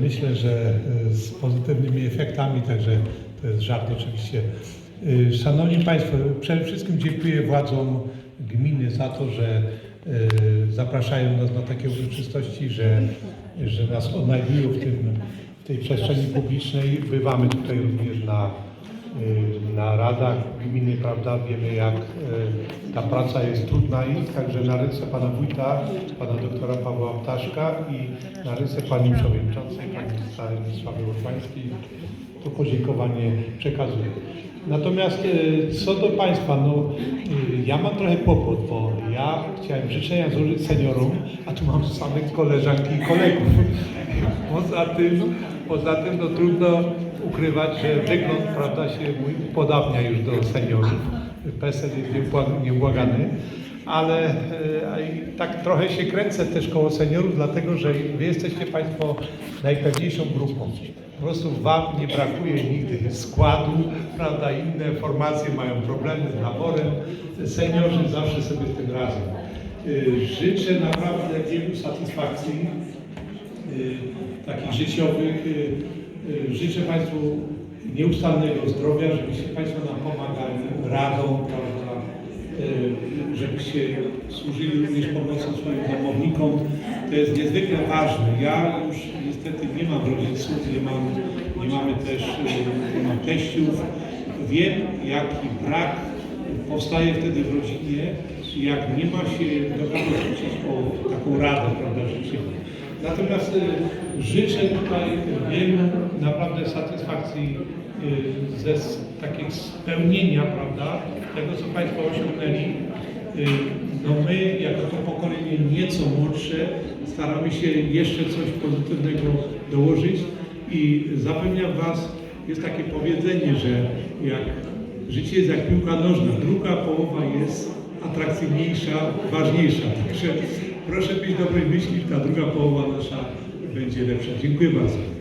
myślę, że e, z pozytywnymi efektami, także to jest żart oczywiście. E, Szanowni Państwo, przede wszystkim dziękuję władzom gminy za to, że e, zapraszają nas na takie uroczystości, że, że nas odnajdują w, tym, w tej przestrzeni publicznej. Bywamy tutaj również na, na radach gminy, prawda? Wiemy jak y, ta praca jest trudna i także na ręce pana wójta, pana doktora Pawła Ptaszka i na ręce pani przewodniczącej, pani Stanisławy Urbańskiej to podziękowanie przekazuję. Natomiast y, co do Państwa, no y, ja mam trochę kłopot, bo ja chciałem życzenia złożyć seniorom, a tu mam samych koleżanki i kolegów. Poza tym, poza tym no trudno ukrywać, że wygląd prawda, się mój upodabnia już do seniorów. PESEL jest nieubła- nieubłagany, ale e, tak trochę się kręcę też koło seniorów, dlatego że wy jesteście Państwo najpewniejszą grupą. Po prostu Wam nie brakuje nigdy składu, prawda, inne formacje mają problemy z naborem, seniorzy zawsze sobie z tym radzą. Y, Życzę naprawdę wielu satysfakcji y, takich życiowych. Y, Życzę Państwu nieustannego zdrowia, żebyście Państwo nam pomagali radą, prawda, y, żebyście służyli również pomocą swoim domownikom. To jest niezwykle ważne. Ja już niestety nie mam rodziców, nie, mam, nie mamy też y, nie mam teściów. Wiem, jaki brak powstaje wtedy w rodzinie, jak nie ma się do kogo zwrócić o taką radę, prawda, życzenia. Natomiast życzę tutaj wielu naprawdę satysfakcji y, ze takiego spełnienia, prawda, tego, co Państwo osiągnęli. Y, No my, jako to pokolenie nieco młodsze, staramy się jeszcze coś pozytywnego dołożyć i zapewniam Was, jest takie powiedzenie, że jak życie jest jak piłka nożna, druga połowa jest atrakcyjniejsza, ważniejsza. Także proszę być dobrej myśli, ta druga połowa nasza będzie lepsza. Dziękuję bardzo.